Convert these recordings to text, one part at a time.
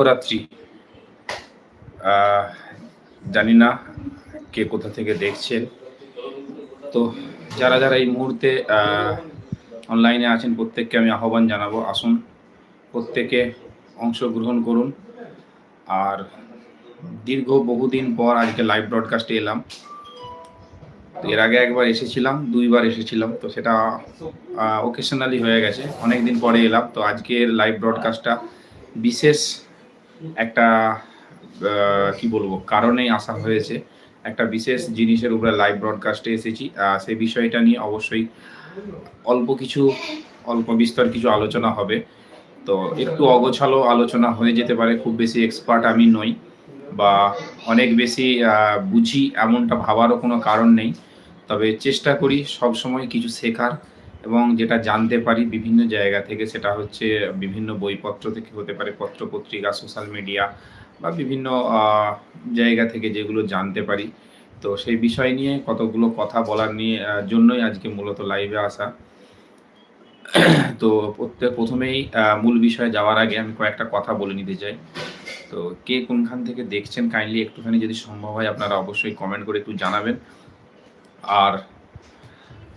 শুভরাত্রি জানি না কে কোথা থেকে দেখছেন। তো যারা যারা এই মুহূর্তে অনলাইনে আছেন, প্রত্যেককে আমি আহ্বান জানাব, আসুন, প্রত্যেকে অংশগ্রহণ করুন। আর দীর্ঘ বহুদিন পর আজকে লাইভ ব্রডকাস্টে এলাম। তো এর আগে একবার এসেছিলাম, দুইবার এসেছিলাম, তো সেটা ওকেশনালি হয়ে গেছে। অনেক দিন পরে এলাম, তো আজকের লাইভ ব্রডকাস্টটা বিশেষ একটা কি বলব, কারণেই আসা হয়েছে। একটা বিশেষ জিনিসের উপরে লাইভ ব্রডকাস্টে এসেছি। সেই বিষয়টা নিয়ে অবশ্যই অল্প কিছু, অল্প বিস্তর কিছু আলোচনা হবে। তো একটু অগোছালো আলোচনা হয়ে যেতে পারে, খুব বেশি এক্সপার্ট আমি নই বা অনেক বেশি বুঝি এমনটা ভাবারও কোনো কারণ নেই। তবে চেষ্টা করি সব সময় কিছু শেখার এবং যেটা জানতে পারি বিভিন্ন জায়গা থেকে সেটা হচ্ছে বিভিন্ন বইপত্র থেকে হতে পারে পত্র পত্রিকা সোশ্যাল মিডিয়া বা বিভিন্ন জায়গা থেকে যেগুলো জানতে পারি। তো সেই বিষয় নিয়ে কতগুলো কথা বলার নিয়ে জন্যই আজকে মূলত লাইভে আসা। তো প্রথমেই মূল বিষয়ে যাওয়ার আগে আমি কয়েকটা কথা বলে নিতে চাই। তো কে কোনখান থেকে দেখছেন কাইন্ডলি একটুখানি যদি সম্ভব হয় আপনারা অবশ্যই কমেন্ট করে একটু জানাবেন। আর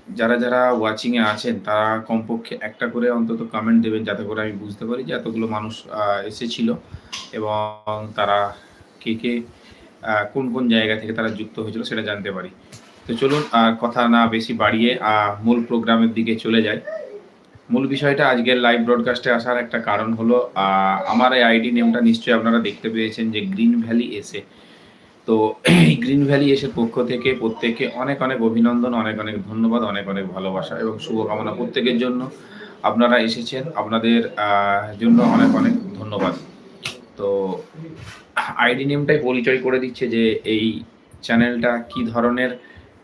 যারা যারা ওয়াচিংয়ে আছেন, তারা কমপক্ষে একটা করে অন্তত কমেন্ট দেবেন যাতে করে আমি বুঝতে পারি যে এতগুলো মানুষ এসেছিল এবং তারা কে কে কোন কোন জায়গা থেকে তারা যুক্ত হয়েছিল সেটা জানতে পারি। তো চলুন কথা না বেশি বাড়িয়ে মূল প্রোগ্রামের দিকে চলে যাই। মূল বিষয়টা আজকের লাইভ ব্রডকাস্টে আসার একটা কারণ হলো আমার এই আইডি নেমটা নিশ্চয়ই আপনারা দেখতে পেয়েছেন যে গ্রিন ভ্যালি এসে তো গ্রিন ভ্যালি এসের পক্ষ থেকে প্রত্যেককে অনেক অনেক অভিনন্দন, অনেক অনেক ধন্যবাদ, অনেক অনেক ভালোবাসা এবং শুভকামনা প্রত্যেকের জন্য। আপনারা এসেছেন, আপনাদের জন্য অনেক অনেক ধন্যবাদ। তো আইডি নেমটাই পরিচয় করে দিচ্ছে যে এই চ্যানেলটা কি ধরনের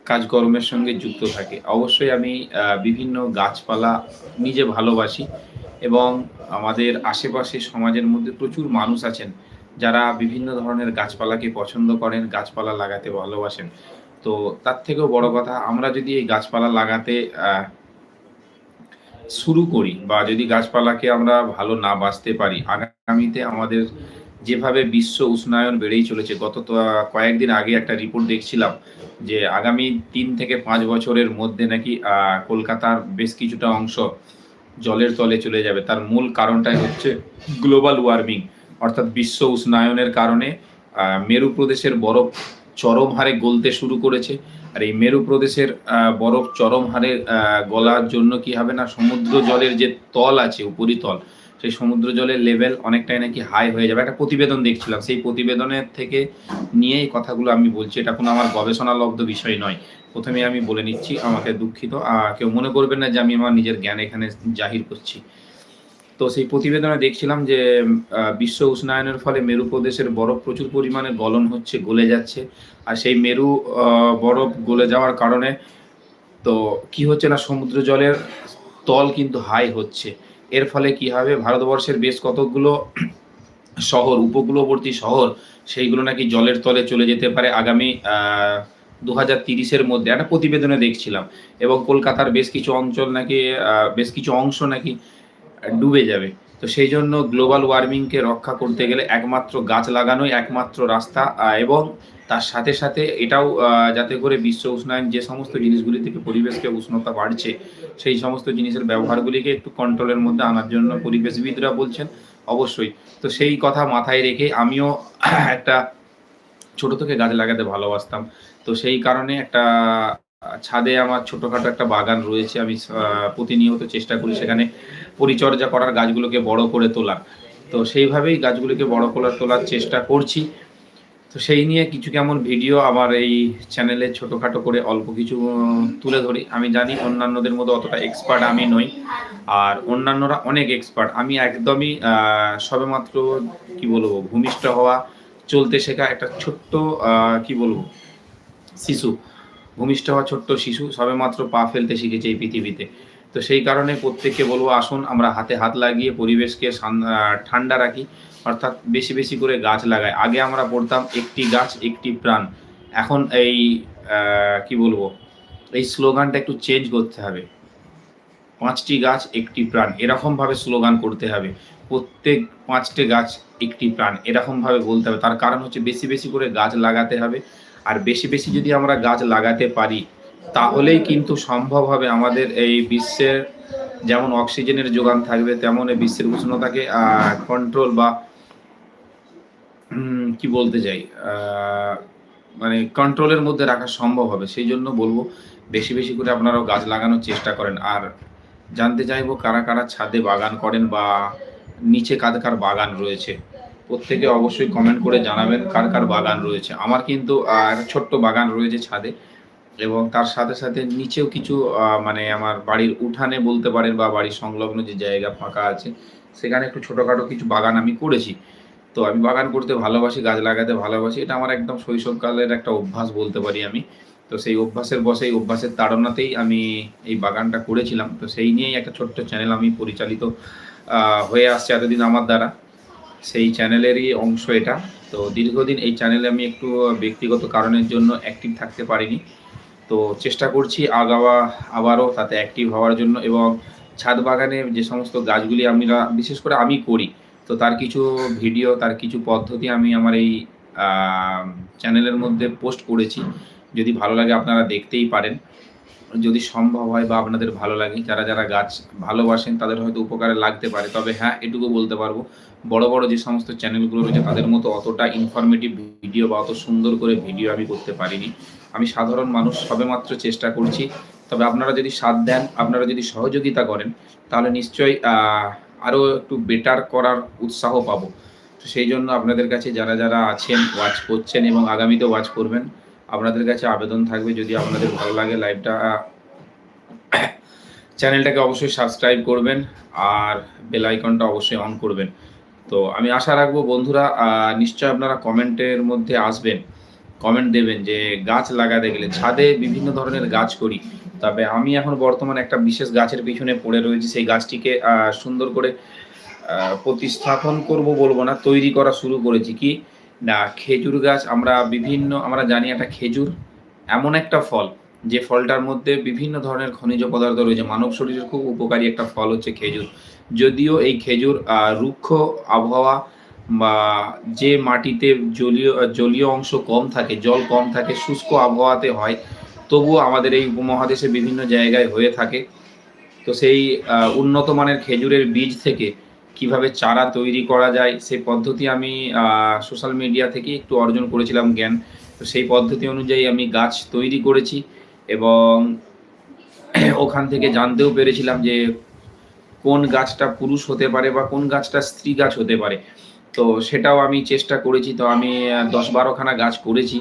কাজকর্মের সঙ্গে যুক্ত থাকে। অবশ্যই আমি বিভিন্ন গাছপালা নিজে ভালোবাসি এবং আমাদের আশেপাশে সমাজের মধ্যে প্রচুর মানুষ আছেন। যারা বিভিন্ন ধরনের গাছপালাকে পছন্দ করেন, গাছপালা লাগাতে ভালোবাসেন। তো তার থেকেও বড় কথা, আমরা যদি এই গাছপালা লাগাতে শুরু করি বা যদি গাছপালাকে আমরা ভালো না বাঁচতে পারি, আগামীতে আমাদের যেভাবে বিশ্ব উষ্ণায়ন বেড়েই চলেছে, গত কয়েকদিন আগে একটা রিপোর্ট দেখছিলাম যে আগামী তিন থেকে পাঁচ বছরের মধ্যে নাকি কলকাতার বেশ কিছুটা অংশ জলের তলে চলে যাবে। তার মূল কারণটাই হচ্ছে গ্লোবাল ওয়ার্মিং অর্থাৎ বিশ্ব উষ্ণায়নের কারণে মেরু প্রদেশের বরফ চরম হারে গলতে শুরু করেছে। আর এই মেরু প্রদেশের বরফ চরম হারে গলার জন্য কি হবে না, সমুদ্র জলের যে তল আছে, উপরিতল, সেই সমুদ্র জলের লেভেল অনেকটাই নাকি হাই হয়ে যাবে। একটা প্রতিবেদন দেখছিলাম, সেই প্রতিবেদনের থেকে নিয়ে এই কথাগুলো আমি বলছি। এটা কোনো আমার গবেষণালব্ধ বিষয় নয়। প্রথমে আমি বলে নিচ্ছি, আমাকে দুঃখিত। কেউ মনে করবেন না যে আমি আমার নিজের জ্ঞান এখানে জাহির করছি। তো সেই প্রতিবেদনে দেখছিলাম যে বিশ্ব উষ্ণায়নের ফলে মেরু প্রদেশের বরফ প্রচুর পরিমাণে গলন হচ্ছে, গলে যাচ্ছে। আর সেই মেরু বরফ গলে যাওয়ার কারণে তো কি হচ্ছে না, সমুদ্র জলের তল কিন্তু হাই হচ্ছে। এর ফলে কি হবে, ভারতবর্ষের বেশ কতগুলো শহর, উপকূলবর্তী শহর, সেইগুলো নাকি জলের তলে চলে যেতে পারে আগামী দু হাজার তিরিশের মধ্যে। একটা প্রতিবেদনে দেখছিলাম। এবং কলকাতার বেশ কিছু অঞ্চল নাকি বেশ কিছু অংশ নাকি ডুবে যাবে। তো সেই জন্য গ্লোবাল ওয়ার্মিংকে রক্ষা করতে গেলে একমাত্র গাছ লাগানোই একমাত্র রাস্তা এবং তার সাথে সাথে এটাও যাতে করে বিশ্ব উষ্ণায়ন যে সমস্ত জিনিসগুলি থেকে পরিবেশকে উষ্ণতা বাড়ছে, সেই সমস্ত জিনিসের ব্যবহারগুলিকে একটু কন্ট্রোলের মধ্যে আনার জন্য পরিবেশবিদরা বলছেন, অবশ্যই। তো সেই কথা মাথায় রেখে আমিও একটা ছোট থেকে গাছ লাগাতে ভালোবাসতাম। তো সেই কারণে একটা ছাদে আমার ছোটখাটো একটা বাগান রয়েছে, আমি প্রতিনিয়ত চেষ্টা করি সেখানে পরিচর্যা করার গাছগুলোকে বড় করে তোলার। তো সেইভাবেই গাছগুলিকে বড় করে তোলার চেষ্টা করছি। তো সেই নিয়ে কিছু কেমন ভিডিও আমার এই চ্যানেলে ছোটোখাটো করে অল্প কিছু তুলে ধরি। আমি জানি অন্যান্যদের মতো অতটা এক্সপার্ট আমি নই, আর অন্যান্যরা অনেক এক্সপার্ট আমি একদমই সবেমাত্র, কি বলব, ভূমিষ্ঠ হওয়া, চলতে শেখা একটা ছোট্ট কি বলব, শিশু। ভূমিষ্ঠ হওয়া ছোট্ট শিশু সবেমাত্র পা ফেলতে শিখেছে এই পৃথিবীতে। তো সেই কারণে প্রত্যেককে বলব, আসুন, আমরা হাতে হাত লাগিয়ে পরিবেশকে ঠান্ডা রাখি, অর্থাৎ বেশি বেশি করে গাছ লাগাই। আগে আমরা পড়তাম, একটি গাছ, একটি প্রাণ। এখন এই কি বলব, এই স্লোগানটা একটু চেঞ্জ করতে হবে। পাঁচটি গাছ, একটি প্রাণ। এরকমভাবে স্লোগান করতে হবে। প্রত্যেক পাঁচটি গাছ একটি প্রাণ। এরকমভাবে বলতে হবে। তার কারণ হচ্ছে বেশি বেশি করে গাছ লাগাতে হবে। আর বেশি বেশি যদি আমরা গাছ লাগাতে পারি, তাহলেই কিন্তু সম্ভব হবে আমাদের এই বিশ্বের যেমন অক্সিজেনের যোগান থাকবে তেমন এই বিশ্বের উষ্ণতাকে কন্ট্রোল বা কি বলতে চাই মানে কন্ট্রোলের মধ্যে রাখা সম্ভব হবে। সেই জন্য বলব, বেশি বেশি করে আপনারাও গাছ লাগানোর চেষ্টা করেন। আর জানতে চাইব কারা কারা ছাদে বাগান করেন বা নিচে কার কার বাগান রয়েছে। প্রত্যেকে অবশ্যই কমেন্ট করে জানাবেন কার কার বাগান রয়েছে। আমার কিন্তু একটা ছোট্ট বাগান রয়েছে ছাদে এবং তার সাথে সাথে নিচেও কিছু মানে আমার বাড়ির উঠানে বলতে পারেন বা বাড়ির সংলগ্ন যে জায়গা ফাঁকা আছে, সেখানে একটু ছোটোখাটো কিছু বাগান আমি করেছি। তো আমি বাগান করতে ভালোবাসি, গাছ লাগাতে ভালোবাসি, এটা আমার একদম শৈশবকালের একটা অভ্যাস বলতে পারি আমি। তো সেই অভ্যাসের বসে, এই অভ্যাসের তাড়নাতেই আমি এই বাগানটা করেছিলাম। তো সেই নিয়েই একটা ছোট্ট চ্যানেল আমি পরিচালিত হয়ে আসছে এতদিন আমার দ্বারা। সেই চ্যানেলেরই অংশ এটা। তো দীর্ঘদিন এই চ্যানেলে আমি একটু ব্যক্তিগত কারণের জন্য অ্যাক্টিভ থাকতে পারিনি। তো চেষ্টা করছি আগাওয়া আবারও তাতে অ্যাক্টিভ হওয়ার জন্য এবং ছাদ বাগানে যে সমস্ত গাছগুলি আমরা, বিশেষ করে আমি করি, তো তার কিছু ভিডিও তার কিছু পদ্ধতি আমি আমার এই চ্যানেলের মধ্যে পোস্ট করেছি। যদি ভালো লাগে আপনারা দেখতেই পারেন। যদি সম্ভব হয় বা আপনাদের ভালো লাগে, যারা যারা গাছ ভালোবাসেন তাদের হয়তো উপকারে লাগতে পারে। তবে হ্যাঁ এটুকু বলতে পারব, বড় বড় যে সমস্ত চ্যানেলগুলো রয়েছে তাদের মতো অতটা ইনফরমেটিভ ভিডিও বা অত সুন্দর করে ভিডিও আমি করতে পারিনি। আমি সাধারণ মানুষ, সবেমাত্র চেষ্টা করছি। তবে আপনারা যদি সাথ দেন, আপনারা যদি সহযোগিতা করেন, তাহলে নিশ্চয়ই আরও একটু বেটার করার উৎসাহ পাবো। তো সেই জন্য আপনাদের কাছে যারা যারা আছেন ওয়াচ করছেন এবং আগামীতে ওয়াচ করবেন আপনাদের কাছে আবেদন থাকবে। যদি আপনাদের ভালো লাগে লাইভটা, চ্যানেলটাকে অবশ্যই সাবস্ক্রাইব করবেন আর বেল আইকনটা অবশ্যই অন করবেন। তো আমি আশা রাখব বন্ধুরা নিশ্চয় আপনারা কমেন্টের মধ্যে আসবেন, কমেন্ট দেবেন যে গাছ লাগাতে গেলে ছাদে বিভিন্ন ধরনের গাছ করি। তবে আমি এখন বর্তমানে একটা বিশেষ গাছের পিছনে পড়ে রয়েছি, সেই গাছটিকে সুন্দর করে প্রতিস্থাপন করব বলব না, তৈরি করা শুরু করেছি। কি? না, খেজুর গাছ, আমরা বিভিন্ন, আমরা জানি একটা খেজুর এমন একটা ফল, যে ফলটার মধ্যে বিভিন্ন ধরনের খনিজ পদার্থ রয়েছে। মানব শরীরের খুব উপকারী একটা ফল হচ্ছে খেজুর। যদিও এই খেজুর রুক্ষ আবহাওয়া বা যে মাটিতে জলীয় জলীয় অংশ কম থাকে, জল কম থাকে, শুষ্ক আবহাওয়াতে হয়, তবুও আমাদের এই উপমহাদেশে বিভিন্ন জায়গায় হয়ে থাকে। তো সেই উন্নত মানের খেজুরের বীজ থেকে কীভাবে চারা তৈরি করা যায়, সেই পদ্ধতি আমি সোশ্যাল মিডিয়া থেকে একটু অর্জন করেছিলাম জ্ঞান। তো সেই পদ্ধতি অনুযায়ী আমি গাছ তৈরি করেছি এবং ওখান থেকে জানতেও পেরেছিলাম যে কোন গাছটা পুরুষ হতে পারে বা কোন গাছটা স্ত্রী গাছ হতে পারে। তো সেটাও আমি চেষ্টা করেছি। তো আমি দশ বারোখানা গাছ করেছি।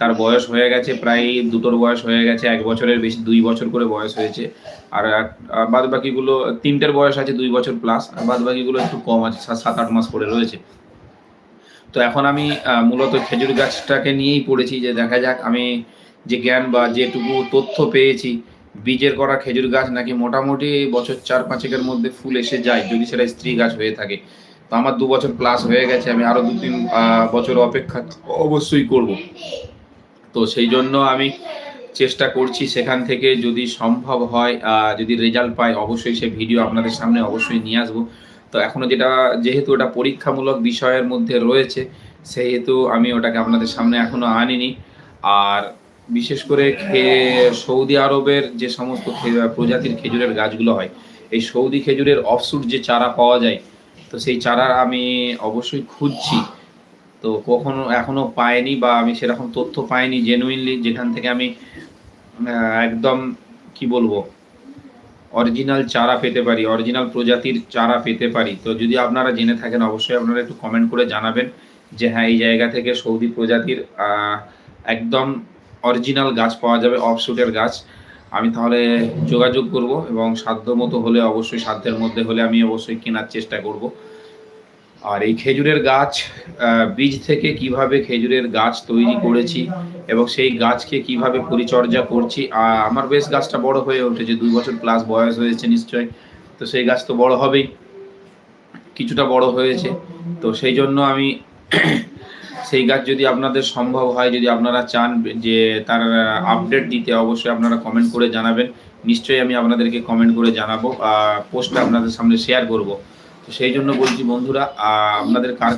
তার বয়স হয়ে গেছে প্রায় দুটোর বয়স হয়ে গেছে, এক বছরের বেশি, দুই বছর করে বয়স হয়েছে। আর বাদ বাকিগুলো তিনটের বয়স আছে, দুই বছর প্লাস আর বাদ বাকিগুলো একটু কম আছে সাত, আট মাস পরে রয়েছে। তো এখন আমি মূলত খেজুর গাছটাকে নিয়েই পড়েছি যে দেখা যাক আমি যে জ্ঞান বা যেটুকু তথ্য পেয়েছি, বীজের করা খেজুর গাছ নাকি মোটামুটি বছর চার পাঁচেকের মধ্যে ফুল এসে যায়, যদি সেটা স্ত্রী গাছ হয়ে থাকে। তো আমার দু বছর প্লাস হয়ে গেছে, আমি আরও দু তিন বছর অপেক্ষা অবশ্যই করব। তো সেই জন্য আমি চেষ্টা করছি সেখান থেকে যদি সম্ভব হয় যদি রেজাল্ট পাই, অবশ্যই সে ভিডিও আপনাদের সামনে অবশ্যই নিয়ে আসব। তো এখনও যেটা, যেহেতু ওটা পরীক্ষামূলক বিষয়ের মধ্যে রয়েছে, সেহেতু আমি ওটাকে আপনাদের সামনে এখনও আনিনি। আর বিশেষ করে সৌদি আরবের যে সমস্ত প্রজাতির খেজুরের গাছগুলো হয়, এই সৌদি খেজুরের অফসুট যে চারা পাওয়া যায়, তো সেই চারা আমি অবশ্যই খুঁজছি। তো কখনো এখনও পাইনি বা আমি সেরকম তথ্য পাইনি জেনুইনলি যেখান থেকে আমি একদম কি বলব অরিজিনাল চারা পেতে পারি অরিজিনাল প্রজাতির চারা পেতে পারি। তো যদি আপনারা জেনে থাকেন, অবশ্যই আপনারা একটু কমেন্ট করে জানাবেন যে হ্যাঁ এই জায়গা থেকে সৌদি প্রজাতির একদম অরিজিনাল গাছ পাওয়া যাবে অফশুটের গাছ। আমি তাহলে যোগাযোগ করব এবং সাধ্য মতো হলে, অবশ্যই সাধ্যের মধ্যে হলে আমি অবশ্যই কেনার চেষ্টা করব। আর এই খেজুরের গাছ বীজ থেকে কীভাবে খেজুরের গাছ তৈরি করেছি এবং সেই গাছকে কীভাবে পরিচর্যা করছি আমার বেশ গাছটা বড় হয়ে উঠেছে, দুই বছর প্লাস বয়স হয়েছে নিশ্চয় তো সেই গাছ তো বড় হবেই, কিছুটা বড় হয়েছে, তো সেই জন্য আমি সেই গাছ যদি আপনাদের সম্ভব হয়, যদি আপনারা চান যে তার আপডেট দিতে, অবশ্যই আপনারা কমেন্ট করে জানাবেন, নিশ্চয়ই আমি আপনাদেরকে কমেন্ট করে জানাব পোস্টটা আপনাদের সামনে শেয়ার করব। সেই জন্য বলছি, বন্ধুরা আপনাদের কার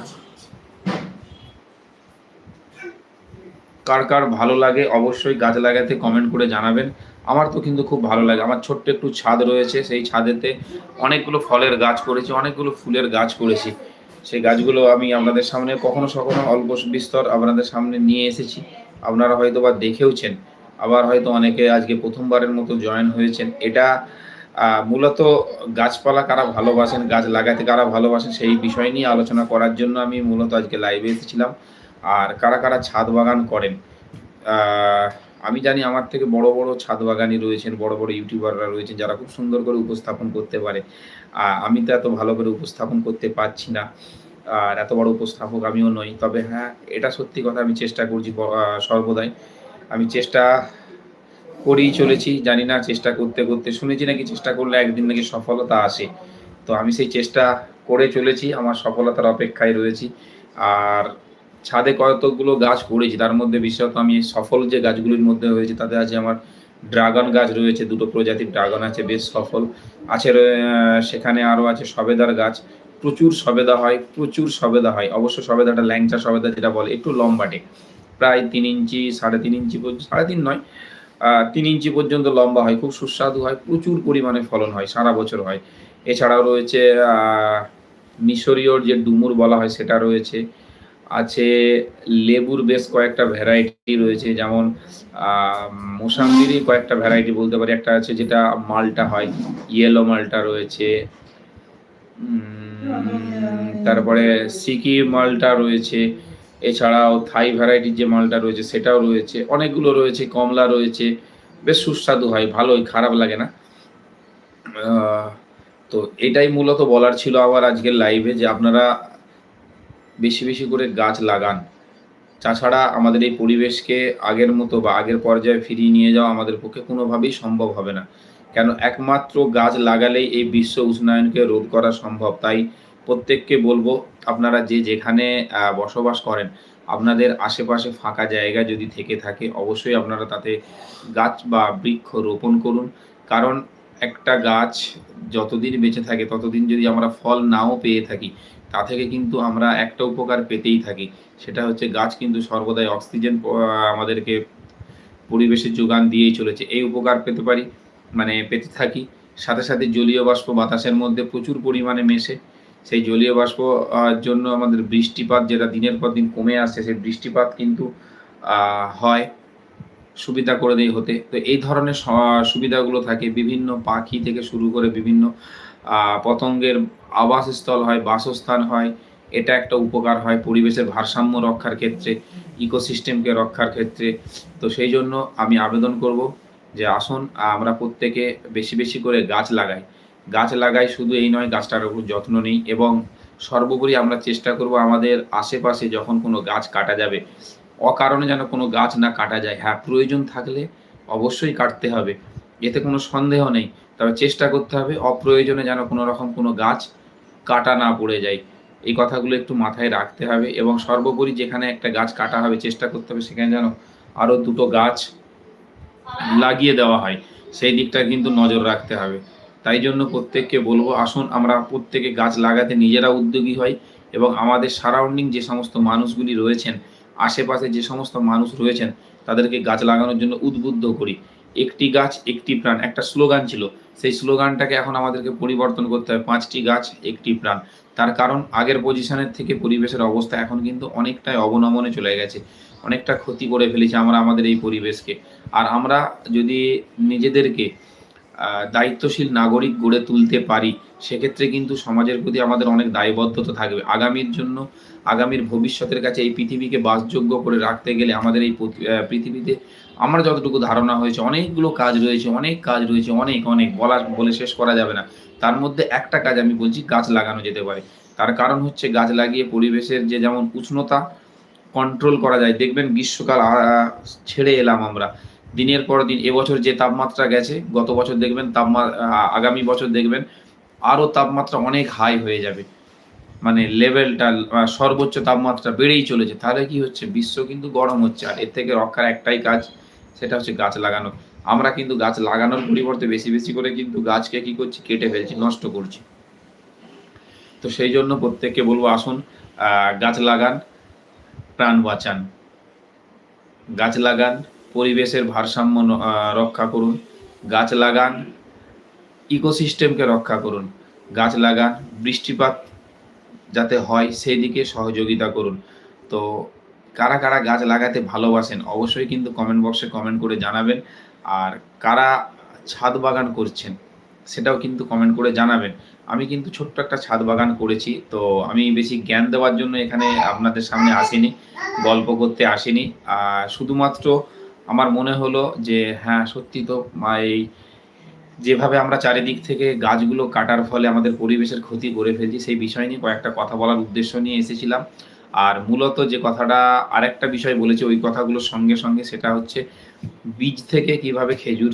কার কার ভালো লাগে অবশ্যই গাছ লাগাতে কমেন্ট করে জানাবেন। আমার তো কিন্তু খুব ভালো লাগে। আমার ছোট্ট একটু ছাদ রয়েছে, সেই ছাদেতে অনেকগুলো ফলের গাছ করেছি, অনেকগুলো ফুলের গাছ করেছি। সেই গাছগুলো আমি আপনাদের সামনে কখনো কখনো অল্প বিস্তর আপনাদের সামনে নিয়ে এসেছি। আপনারা হয়তো বা দেখেওছেন। আবার হয়তো অনেকে আজকে প্রথমবারের মতো জয়েন হয়েছেন। এটা মূলত গাছপালা কারা ভালোবাসেন, গাছ লাগাতে কারা ভালোবাসেন, সেই বিষয় নিয়ে আলোচনা করার জন্য আমি মূলত আজকে লাইভে এসেছিলাম। আর কারা কারা ছাদ বাগান করেন? আমি জানি আমার থেকে বড় বড় ছাদ বাগানি রয়েছেন, বড় বড় ইউটিউবাররা রয়েছেন যারা খুব সুন্দর করে উপস্থাপন করতে পারে। আমি তো এত ভালো করে উপস্থাপন করতে পারছি না। আর এত বড় উপস্থাপক আমিও নই। তবে হ্যাঁ এটা সত্যি কথা আমি চেষ্টা করছি সর্বদাই। আমি চেষ্টা করেই চলেছি, জানি না চেষ্টা করতে করতে, শুনেছি নাকি চেষ্টা করলে একদিন নাকি সফলতা আসে। তো আমি সেই চেষ্টা করে চলেছি, আমার সফলতার অপেক্ষায় রয়েছি। আর ছাদে কতগুলো গাছ করেছি তার মধ্যে বিশেষত আমি সফল যে গাছগুলির মধ্যে হয়েছে তাতে আছে আমার ড্রাগন গাছ রয়েছে, দুটো প্রজাতির ড্রাগন আছে, বেশ সফল। আছে সেখানে আরও আছে সবেদার গাছ, প্রচুর সবেদা হয়, প্রচুর সবেদা হয়। অবশ্য সবেদাটা ল্যাংচা সবেদা যেটা বলে, একটু লম্বাটে, প্রায় তিন ইঞ্চি, সাড়ে তিন ইঞ্চি সাড়ে তিন নয় তিন ইঞ্চি পর্যন্ত লম্বা হয় খুব সুস্বাদু হয় প্রচুর পরিমাণে ফলন হয় সারা বছর হয়। এছাড়াও রয়েছে আহ, মিশরীয়র যে ডুমুর বলা হয় সেটা রয়েছে। আছে লেবুর বেশ কয়েকটা ভ্যারাইটি রয়েছে যেমন মোসাম্বিরই কয়েকটা ভ্যারাইটি বলতে পারি। একটা আছে যেটা মালটা হয় ইয়েলো মালটা রয়েছে। তারপরে সিকি মালটা রয়েছে। এছাড়াও থাই ভ্যারাইটির যে মালটা রয়েছে সেটাও রয়েছে, অনেকগুলো রয়েছে, কমলা রয়েছে, বেশ সুস্বাদু হয়, ভালোই, খারাপ লাগে না। তো এটাই মূলত বলার ছিল আমার আজকের লাইভে যে আপনারা বেশি বেশি করে গাছ লাগান। তাছাড়া আমাদের এই পরিবেশকে আগের মতো বা আগের পর্যায়ে ফিরিয়ে নিয়ে যাওয়া আমাদের পক্ষে কোনোভাবেই সম্ভব হবে না। কেন একমাত্র গাছ লাগালেই এই বিশ্ব উষ্ণায়নকে রোধ করা সম্ভব। তাই প্রত্যেককে বলব, আপনারা যে যেখানে বসবাস করেন, আপনাদের আশেপাশে ফাঁকা জায়গা যদি থেকে থাকে, অবশ্যই আপনারা তাতে গাছ বা বৃক্ষ রোপণ করুন। কারণ একটা গাছ যতদিন বেঁচে থাকে, ততদিন যদি আমরা ফল নাও পেয়ে থাকি, তা থেকে কিন্তু আমরা একটা উপকার পেতেই থাকি। সেটা হচ্ছে গাছ কিন্তু সর্বদাই অক্সিজেন আমাদেরকে পরিবেশের যোগান দিয়েই চলেছে। এই উপকার পেতে পারি মানে পেতে থাকি। সাথে সাথে জলীয় বাষ্প বাতাসের মধ্যে প্রচুর পরিমাণে মেশে সেই জলীয় বাষ্প জন্য আমাদের বৃষ্টিপাত যেটা দিনের পর দিন কমে আসছে, সেই বৃষ্টিপাত কিন্তু হয়। সুবিধা করে দেয় হতে। তো এই ধরনের সুবিধাগুলো থাকে। বিভিন্ন পাখি থেকে শুরু করে বিভিন্ন পতঙ্গের আবাসস্থল হয়, বাসস্থান হয়। এটা একটা উপকার হয় পরিবেশের ভারসাম্য রক্ষার ক্ষেত্রে, ইকোসিস্টেমকে রক্ষার ক্ষেত্রে। তো সেই জন্য আমি আবেদন করব যে আসুন, আমরা প্রত্যেকে বেশি বেশি করে গাছ লাগাই। গাছ লাগাই, শুধু এই নয়, গাছটার উপর যত্ন নিই এবং সর্বোপরি আমরা চেষ্টা করব আমাদের আশেপাশে যখন কোনো গাছ কাটা যাবে, অকারণে যেন কোনো গাছ না কাটা যায়। হ্যাঁ প্রয়োজন থাকলে অবশ্যই কাটতে হবে, এতে কোনো সন্দেহ নেই। তবে চেষ্টা করতে হবে, অপ্রয়োজনে যেন কোনো রকম কোনো গাছ কাটা না পড়ে যায়। এই কথাগুলো একটু মাথায় রাখতে হবে এবং সর্বোপরি যেখানে একটা গাছ কাটা হবে, চেষ্টা করতে হবে সেখানে যেন আরও দুটো গাছ লাগিয়ে দেওয়া হয়। সেই দিকটা কিন্তু নজর রাখতে হবে। তাই জন্য প্রত্যেককে বলব, আসুন আমরা প্রত্যেকে গাছ লাগাতে নিজেরা উদ্যোগী হই এবং আমাদের সারাউন্ডিং যে সমস্ত মানুষগুলি রয়েছেন, আশেপাশে যে সমস্ত মানুষ রয়েছেন, তাদেরকে গাছ লাগানোর জন্য উদ্বুদ্ধ করি। একটি গাছ, একটি প্রাণ, একটা স্লোগান ছিল, সেই স্লোগানটাকে এখন আমাদেরকে পরিবর্তন করতে হবে পাঁচটি গাছ, একটি প্রাণ। তার কারণ আগের পজিশনের থেকে পরিবেশের অবস্থা এখন কিন্তু অনেকটাই অবনমনে চলে গেছে, অনেকটা ক্ষতি করে ফেলেছে আমরা, আমাদের এই পরিবেশকে। আর আমরা যদি নিজেদেরকে দায়িত্বশীল নাগরিক গড়ে তুলতে পারি, সেক্ষেত্রে কিন্তু সমাজের প্রতি আমাদের অনেক দায়বদ্ধতা থাকবে। আগামীর জন্য, আগামীর ভবিষ্যতের কাছে এই পৃথিবীকে বাসযোগ্য করে রাখতে গেলে আমাদের এই পৃথিবীতে আমার যতটুকু ধারণা হয়েছে, অনেকগুলো কাজ রয়েছে, অনেক কাজ রয়েছে, অনেক অনেক বলা, বলে শেষ করা যাবে না। তার মধ্যে একটা কাজ আমি বলছি, গাছ লাগানো যেতে পারে। তার কারণ হচ্ছে গাছ লাগিয়ে পরিবেশের যে যেমন উষ্ণতা কন্ট্রোল করা যায়, দেখবেন গ্রীষ্মকাল ছেড়ে এলাম আমরা। দিনের পর দিন, এবছর যে তাপমাত্রা গেছে, গত বছর দেখবেন তাপমাত্রা আগামী বছর দেখবেন আরও তাপমাত্রা অনেক হাই হয়ে যাবে। মানে লেভেলটা সর্বোচ্চ তাপমাত্রা বেড়েই চলেছে। তাহলে কি হচ্ছে? বিশ্ব কিন্তু গরম হচ্ছে। আর এর থেকে রক্ষার একটাই কাজ, সেটা হচ্ছে গাছ লাগানো। আমরা কিন্তু গাছ লাগানোর পরিবর্তে বেশি বেশি করে কিন্তু গাছকে কি করছি? কেটে ফেলছি, নষ্ট করছি। তো সেই জন্য প্রত্যেককে বলব আসুন গাছ লাগান, প্রাণ বাঁচান। গাছ লাগান পরিবেশের ভারসাম্য রক্ষা করুন। গাছ লাগান, ইকোসিস্টেমকে রক্ষা করুন। গাছ লাগান, বৃষ্টিপাত যাতে হয় সেই দিকে সহযোগিতা করুন। তো কারা কারা গাছ লাগাতে ভালোবাসেন, অবশ্যই কিন্তু কমেন্ট বক্সে কমেন্ট করে জানাবেন। আর কারা ছাদ বাগান করছেন, সেটাও কিন্তু কমেন্ট করে জানাবেন। আমি কিন্তু ছোট্ট একটা ছাদ বাগান করেছি, তো আমি বেশি জ্ঞান দেওয়ার জন্য এখানে আপনাদের সামনে আসিনি, গল্প করতে আসিনি। শুধুমাত্র আমার মনে হলো যে হ্যাঁ সত্যি তো এই যেভাবে আমরা চারিদিক থেকে গাছগুলো কাটার ফলে আমাদের পরিবেশের ক্ষতি করে ফেলছি, সেই বিষয় নিয়ে কয়েকটা কথা বলার উদ্দেশ্য নিয়ে এসেছিলাম। আর মূলত যে কথাটা আরেকটা বিষয় বলেছে, ওই কথাগুলোর সঙ্গে সঙ্গে সেটা হচ্ছে, বীজ থেকে কীভাবে খেজুর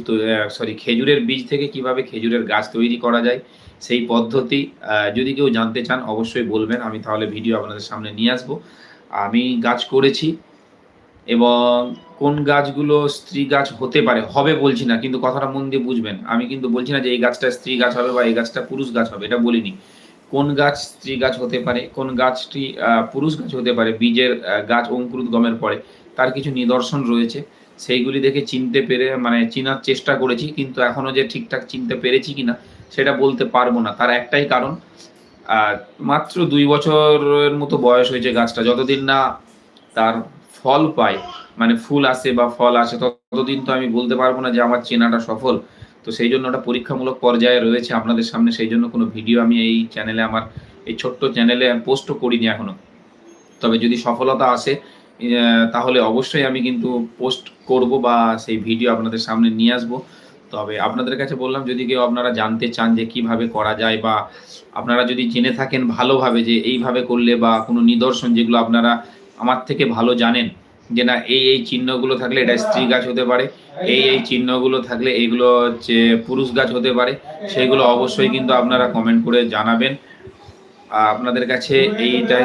সরি খেজুরের বীজ থেকে কীভাবে খেজুরের গাছ তৈরি করা যায়, সেই পদ্ধতি যদি কেউ জানতে চান অবশ্যই বলবেন, আমি তাহলে ভিডিও আপনাদের সামনে নিয়ে আসব। আমি গাছ করেছি এবং কোন গাছগুলো স্ত্রী গাছ হতে পারে, হবে বলছি না, কিন্তু কথাটা মন দিয়ে বুঝবেন। আমি কিন্তু বলছি না যে এই গাছটা স্ত্রী গাছ হবে বা এই গাছটা পুরুষ গাছ হবে, এটা বলিনি। কোন গাছ স্ত্রী গাছ হতে পারে, কোন গাছটি পুরুষ গাছ হতে পারে, বীজের গাছ অঙ্কুরোদ্গমের পরে, তার কিছু নিদর্শন রয়েছে। সেইগুলি দেখে চিনতে পেরে মানে চিনার চেষ্টা করেছি, কিন্তু এখনও যে ঠিকঠাক চিনতে পেরেছি কিনা, সেটা বলতে পারব না। তার একটাই কারণ মাত্র দুই বছরের মতো বয়স হয়েছে গাছটা, যতদিন না তার ফল পায় মানে ফুল আসে বা ফল আসে, ততদিন তো আমি বলতে পারব না যে আমার চেনাটা সফল। তো সেই জন্য ওটা পরীক্ষামূলক পর্যায়ে রয়েছে আপনাদের সামনে। সেই জন্য কোনো ভিডিও আমি এই চ্যানেলে আমার, এই ছোট্ট চ্যানেলে পোস্টও করিনি এখনও। তবে যদি সফলতা আসে তাহলে অবশ্যই আমি কিন্তু পোস্ট করব বা সেই ভিডিও আপনাদের সামনে নিয়ে আসব। তবে আপনাদের কাছে বললাম, যদি কেউ আপনারা জানতে চান যে কীভাবে করা যায় বা আপনারা যদি জেনে থাকেন ভালোভাবে যে এইভাবে করলে বা কোনো নিদর্শন যেগুলো আপনারা আমার থেকে ভালো জানেন যে না, এই এই চিহ্নগুলো থাকলে এটা স্ত্রী গাছ হতে পারে, এই এই চিহ্নগুলো থাকলে এইগুলো হচ্ছে পুরুষ গাছ হতে পারে সেগুলো অবশ্যই কিন্তু আপনারা কমেন্ট করে জানাবেন। আপনাদের কাছে এইটাই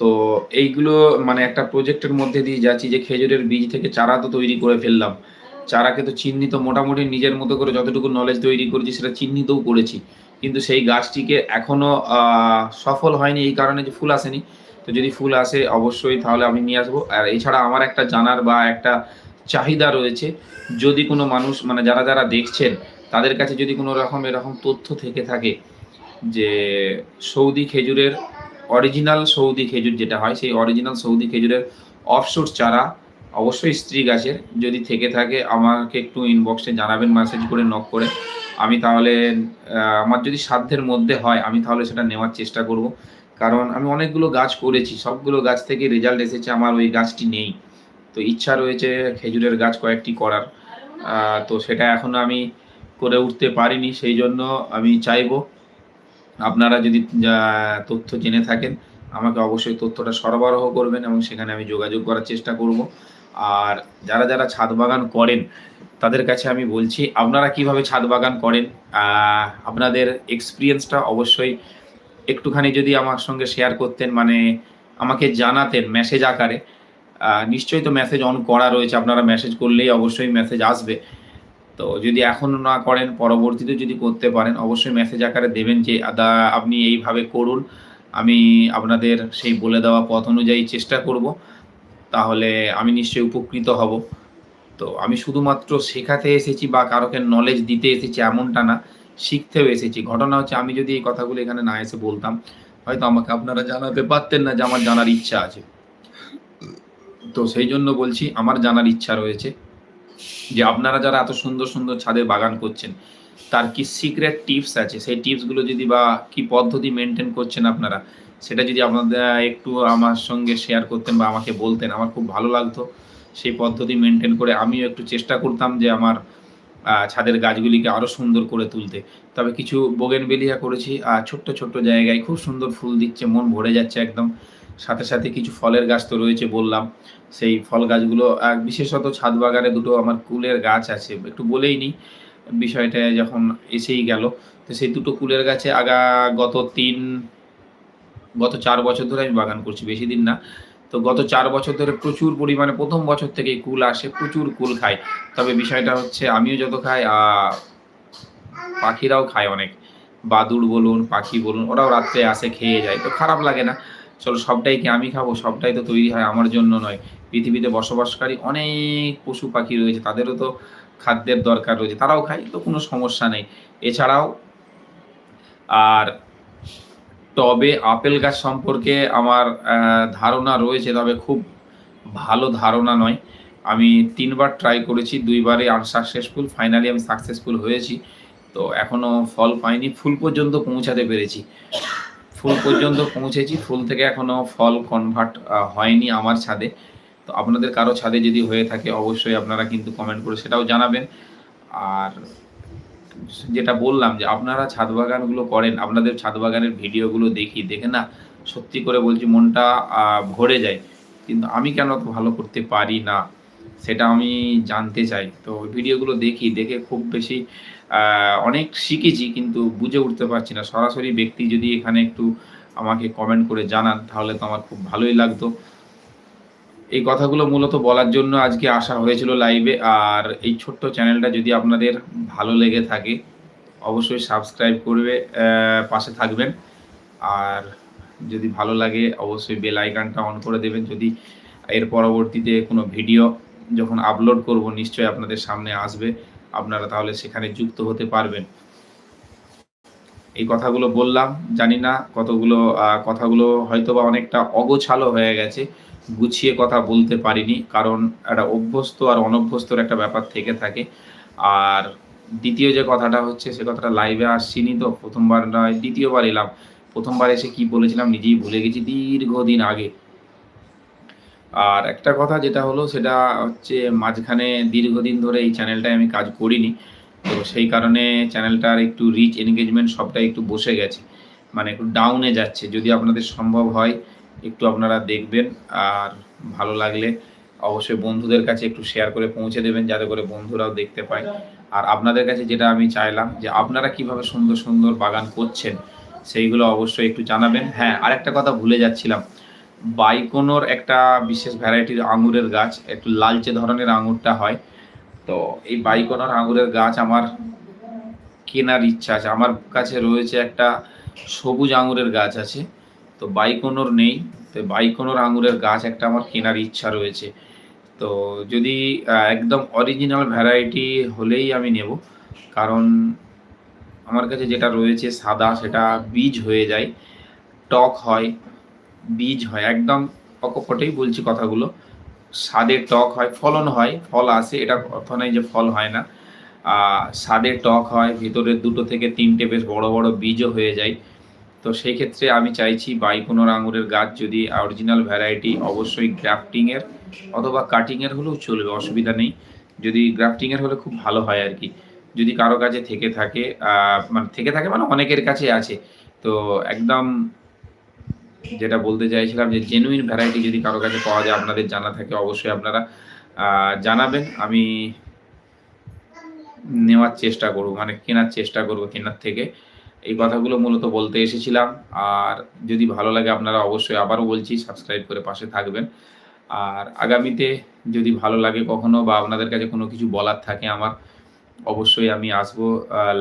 তো এইগুলো মানে একটা প্রজেক্টের মধ্যে দিয়ে যাচ্ছি যে খেজুরের বীজ থেকে চারা তো তৈরি করে ফেললাম। চারাকে তো চিহ্নিত মোটামুটি নিজের মতো করে যতটুকু নলেজ তৈরি করেছি সেটা চিহ্নিতও করেছি। কিন্তু সেই গাছটিকে এখনও সফল হয়নি এই কারণে যে ফুল আসেনি। তো যদি ফুল আসে অবশ্যই তাহলে আমি নিয়ে আসব। আর এছাড়া আমার একটা জানার বা একটা চাহিদা রয়েছে। যদি কোনো মানুষ মানে যারা যারা দেখছেন, তাদের কাছে যদি কোনো রকম এরকম তথ্য থেকে থাকে যে সৌদি খেজুরের অরিজিনাল সৌদি খেজুর যেটা হয়, সেই অরিজিনাল সৌদি খেজুরের অফশোট চারা অবশ্যই স্ত্রী গাছের। যদি থেকে থাকে, আমাকে একটু ইনবক্সে জানাবেন মেসেজ করে নক করে। আমি তাহলে আমার যদি সাধ্যের মধ্যে হয়, আমি তাহলে সেটা নেওয়ার চেষ্টা করব। কারণ আমি অনেকগুলো গাছ করেছি, সবগুলো গাছ থেকে রেজাল্ট এসেছে, আমার ওই গাছটি নেই। তো ইচ্ছা রয়েছে খেজুরের গাছ কয়েকটি করার। তো সেটা এখনও আমি করে উঠতে পারিনি, সেই জন্য আমি চাইব আপনারা যদি তথ্য জেনে থাকেন, আমাকে অবশ্যই তথ্যটা সরবরাহ করবেন এবং সেখানে আমি যোগাযোগ করার চেষ্টা করব। আর যারা যারা ছাদ বাগান করেন, তাদের কাছে আমি বলছি, আপনারা কীভাবে ছাদ বাগান করেন? আপনাদের এক্সপিরিয়েন্সটা অবশ্যই একটুখানি যদি আমার সঙ্গে শেয়ার করতেন মানে আমাকে জানাতেন মেসেজ আকারে। নিশ্চয়ই তো মেসেজ অন করা রয়েছে, আপনারা মেসেজ করলেই অবশ্যই মেসেজ আসবে। তো যদি এখনও না করেন, পরবর্তীতে যদি করতে পারেন, অবশ্যই মেসেজ আকারে দেবেন যে, আদা, আপনি এইভাবে করুন। আমি আপনাদের সেই বলে দেওয়া পথ অনুযায়ী চেষ্টা করব। তাহলে আমি নিশ্চয়ই উপকৃত হব। তো আমি শুধুমাত্র শেখাতে এসেছি বা কারোকে নলেজ দিতে এসেছি এমনটা না, শিখতেও এসেছি। ঘটনা হচ্ছে, আমি যদি এই কথাগুলো এখানে না এসে বলতাম, হয়তো আমাকে আপনারা জানাতে পারতেন না যে আমার জানার ইচ্ছা আছে। তো সেই জন্য বলছি, আমার জানার ইচ্ছা রয়েছে। যে আপনারা যারা এত সুন্দর সুন্দর ছাদে বাগান করছেন, তার কি সিক্রেট টিপস আছে? সেই টিপসগুলো যদি বা কি পদ্ধতি মেনটেন করছেন আপনারা, সেটা যদি আপনাদের একটু আমার সঙ্গে শেয়ার করতেন বা আমাকে বলতেন, আমার খুব ভালো লাগতো। সেই পদ্ধতি মেনটেন করে আমিও একটু চেষ্টা করতাম যে আমার ছাদের গাছগুলিকে আরও সুন্দর করে তুলতে। তবে কিছু বোগেনবেলিয়া করেছি আর ছোট্ট ছোট্ট জায়গায় খুব সুন্দর ফুল দিচ্ছে, মন ভরে যাচ্ছে একদম। সাথে সাথে কিছু ফলের গাছ তো রয়েছে বললাম। সেই ফল গাছগুলো বিশেষত ছাদ বাগানে দুটো আমার কুলের গাছ আছে, একটু বলেই নিই। বিষয়টা যখন এসেই গেল, তো সেই দুটো কুলের গাছে আগা গত তিন, গত চার বছর ধরে আমি বাগান করছি, বেশি দিন না। তো গত চার বছর ধরে প্রচুর পরিমাণে, প্রথম বছর থেকে কুল আসে, প্রচুর কুল খায় তবে বিষয়টা হচ্ছে আমিও যত খাই পাখিরাও খায় অনেক। বাদুড় বলুন, পাখি বলুন, ওরাও রাত্রে আসে, খেয়ে যায়, তো খারাপ লাগে না। চলো সবটাই কি আমি খাব? সবটাই তো তৈরি হয় আমার জন্য নয়। পৃথিবীতে বসবাসকারী অনেক পশু পাখি রয়েছে, তাদেরও তো খাদ্যের দরকার রয়েছে। তারাও খায়, তো কোনো সমস্যা নেই। এছাড়াও, আর টবে আপেল গাছ সম্পর্কে আমার ধারণা রয়েছে, তবে খুব ভালো ধারণা নয়। আমি তিনবার ট্রাই করেছি দুইবারে আনসাকসেসফুল ফাইনালি আমি সাকসেসফুল হয়েছি। তো এখনও ফল পাইনি, ফুল পর্যন্ত পৌঁছাতে পেরেছি। ফুল পর্যন্ত পৌঁছেছি। ফুল থেকে এখনও ফল কনভার্ট হয়নি আমার ছাদে। তো আপনাদের কারও ছাদে যদি হয়ে থাকে অবশ্যই আপনারা কিন্তু কমেন্ট করে সেটাও জানাবেন। আর যেটা বললাম যে আপনারা ছাদ বাগানগুলো করেন, আপনাদের ছাদ বাগানের ভিডিওগুলো দেখি, দেখে না, সত্যি করে বলছি মনটা ভরে যায়। কিন্তু আমি কেন ভালো করতে পারি না? সেটা আমি জানতে চাই। তো ভিডিওগুলো দেখি, দেখে খুব বেশি অনেক শিখেছি কিন্তু বুঝে উঠতে পারছি না। সরাসরি ব্যক্তি যদি এখানে একটু আমাকে কমেন্ট করে জানান, তাহলে তো আমার খুব ভালোই লাগতো। এই কথাগুলো মূলত বলার জন্য আজকে আসা হয়েছিল লাইভে আর এই ছোট্ট চ্যানেলটা যদি আপনাদের ভালো লেগে থাকে, অবশ্যই সাবস্ক্রাইব করবে পাশে থাকবেন। আর যদি ভালো লাগে, অবশ্যই বেল আইকনটা অন করে দেবেন। যদি এর পরবর্তীতে কোনো ভিডিও যখন আপলোড করব, নিশ্চয়ই আপনাদের সামনে আসবে। আপনারা তাহলে সেখানে যুক্ত হতে পারবেন। এই কথাগুলো বললাম, জানি না কতগুলো কথাগুলো হয়তো বা অনেকটা অগোছালো হয়ে গেছে, গুছিয়ে কথা বলতে পারিনি, কারণ একটা অভ্যস্ত আর অনভ্যস্তর একটা ব্যাপার থেকে থাকে। আর দ্বিতীয় যে কথাটা হচ্ছে, সে কথাটা লাইভে আসছিনি তো, প্রথমবার নয়, দ্বিতীয়বার এলাম। প্রথমবার এসে কি বলেছিলাম, নিজেই ভুলে গেছি। দীর্ঘদিন আগে আর একটা কথা যেটা হলো, সেটা হচ্ছে মাঝখানে দীর্ঘদিন ধরে এই চ্যানেলটায় আমি কাজ করিনি। তো সেই কারণে চ্যানেলটার একটু রিচ এনগেজমেন্ট সবটাই একটু বসে গেছে। মানে একটু ডাউনে যাচ্ছে। যদি আপনাদের সম্ভব হয়, একটু আপনারা দেখবেন। আর ভালো লাগলে অবশ্যই বন্ধুদের কাছে একটু শেয়ার করে পৌঁছে দেবেন, যাতে করে বন্ধুরাও দেখতে পায়। আর আপনাদের কাছে যেটা আমি চাইলাম, যে আপনারা কীভাবে সুন্দর সুন্দর বাগান করছেন, সেইগুলো অবশ্যই একটু জানাবেন। হ্যাঁ আরেকটা কথা ভুলে যাচ্ছিলাম। বাইকোনোর একটা বিশেষ ভ্যারাইটির আঙুরের গাছ, একটু লালচে ধরনের আঙুরটা হয়। তো এই বাইকোনোর আঙুরের গাছ আমার কেনার ইচ্ছা আছে। আমার কাছে রয়েছে একটা সবুজ আঙুরের গাছ আছে। তো বাইকোনোর নেই। তো বাইকোনোর আঙুরের গাছ একটা আমার কেনার ইচ্ছা রয়েছে। তো যদি একদম অরিজিনাল ভ্যারাইটি হলেই আমি নেব। কারণ আমার কাছে যেটা রয়েছে সাদা, সেটা বীজ হয়ে যায়, টক হয়। বীজ হয়, একদম অকপটেই বলছি কথাগুলো। স্বাদে টক হয়, ফলন হয়, ফল আসে, এটা অর্থ নয় যে ফল হয় না। স্বাদে টক হয় ভিতরে দুটো থেকে তিনটে বেশ বড় বড় বীজও হয়ে যায়। তো সেই ক্ষেত্রে আমি চাইছি বাইকোনোর আঙুরের গাছ যদি অরিজিনাল ভ্যারাইটি অবশ্যই গ্রাফটিংয়ের অথবা কাটিংয়ের হলেও চলবে, অসুবিধা নেই। যদি গ্রাফটিংয়ের হলে খুব ভালো হয় আর কি। যদি কারও কাছে থেকে থাকে মানে থেকে থাকে মানে অনেকের কাছে আছে। তো একদম যেটা বলতে চাইছিলাম যে জেনুইন ভ্যারাইটি যদি কারও কাছে পাওয়া যায়, আপনাদের জানা থাকে, অবশ্যই আপনারা জানাবেন। আমি নেওয়ার চেষ্টা করব মানে কেনার চেষ্টা করব কেনার থেকে। এই কথাগুলো মূলত বলতে এসেছিলাম। আর যদি ভালো লাগে, আপনারা অবশ্যই আবারও বলছি সাবস্ক্রাইব করে পাশে থাকবেন। আর আগামীতে যদি ভালো লাগে কখনো বা আপনাদের কাছে কোনো কিছু বলার থাকে আমার, অবশ্যই আমি আসব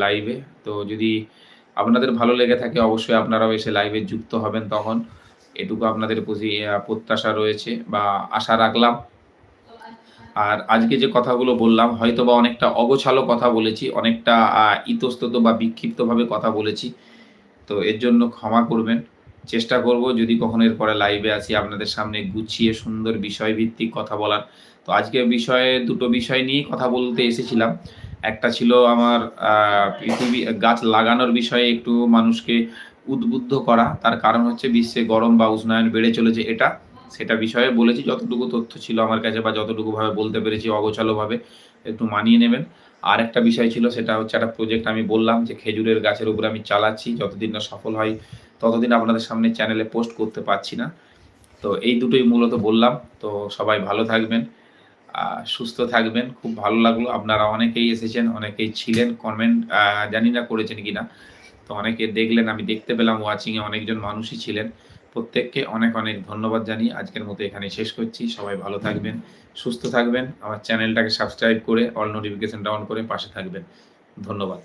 লাইভে তো যদি আপনাদের ভালো লেগে থাকে অবশ্যই আপনারাও এসে লাইভে যুক্ত হবেন তখন। এটুকু আপনাদের প্রতি প্রত্যাশা রয়েছে বা আশা রাখলাম। আর আজকে যে কথাগুলো বললাম হয়তো বা অনেকটা অগোছালো কথা বলেছি, অনেকটা ইতস্তত বা বিক্ষিপ্তভাবে কথা বলেছি। তো এর জন্য ক্ষমা করবেন। চেষ্টা করব যদি কখনো এরপরে লাইভে আসি আপনাদের সামনে গুছিয়ে সুন্দর বিষয়ভিত্তিক কথা বলার। তো আজকে বিষয়ে, দুটো বিষয় নিয়ে কথা বলতে এসেছিলাম। একটা ছিল আমার পৃথিবী, গাছ লাগানোর বিষয়ে একটু মানুষকে উদ্বুদ্ধ করা। তার কারণ হচ্ছে বিশ্বে গরম বা উষ্ণায়ন বেড়ে চলেছে এটা, সেটা বিষয়ে বলেছি, যতটুকু তথ্য ছিল আমার কাছে বা যতটুকু ভাবে বলতে পেরেছি অগোছালোভাবে একটু মানিয়ে নেবেন। আর একটা বিষয় ছিল, সেটা হচ্ছে একটা প্রজেক্ট আমি বললাম যে খেজুরের গাছের উপরে আমি চালাচ্ছি, যতদিন না সফল হয় ততদিন আপনাদের সামনে চ্যানেলে পোস্ট করতে পারছি না। তো এই দুটোই মূলত বললাম। তো সবাই ভালো থাকবেন। সুস্থ থাকবেন। খুব ভালো লাগল। আপনারা অনেকেই এসেছেন, অনেকেই ছিলেন কমেন্ট জানি না করেছেন কিনা। তো অনেকে দেখলেন, আমি দেখতে পেলাম ওয়াচিংয়ে অনেকজন মানুষই ছিলেন। প্রত্যেককে অনেক অনেক ধন্যবাদ জানিয়ে আজকের মতো এখানে শেষ করছি। সবাই ভালো থাকবেন, সুস্থ থাকবেন। আমার চ্যানেলটাকে সাবস্ক্রাইব করে অল নোটিফিকেশনটা অন করে পাশে থাকবেন। ধন্যবাদ।